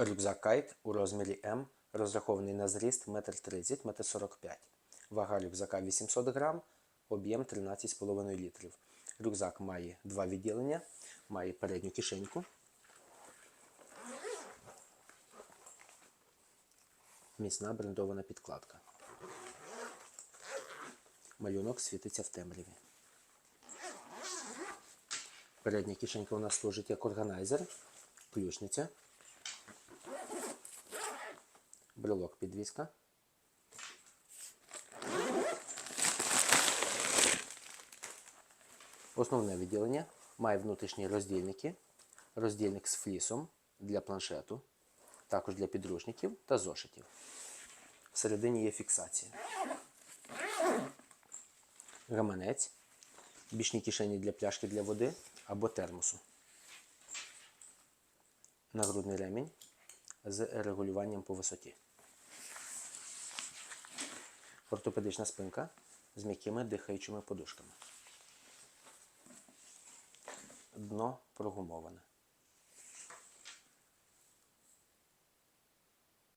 Рюкзак кайт у розмірі М, розрахований на зріст 1,30 м, 1,45 м. Вага рюкзака 800 грам, об'єм 13,5 літрів. Рюкзак має два відділення, має передню кишеньку. Міцна брендована підкладка. Малюнок світиться в темряві. Передня кишенька у нас служить як органайзер, ключниця, брелок підвіска. Основне відділення має внутрішні роздільники, роздільник з флісом для планшету, також для підручників та зошитів. Всередині є фіксація. Гаманець, бічні кишені для пляшки для води або термосу. Нагрудний ремінь з регулюванням по висоті. Ортопедична спинка з м'якими дихаючими подушками. Дно прогумоване.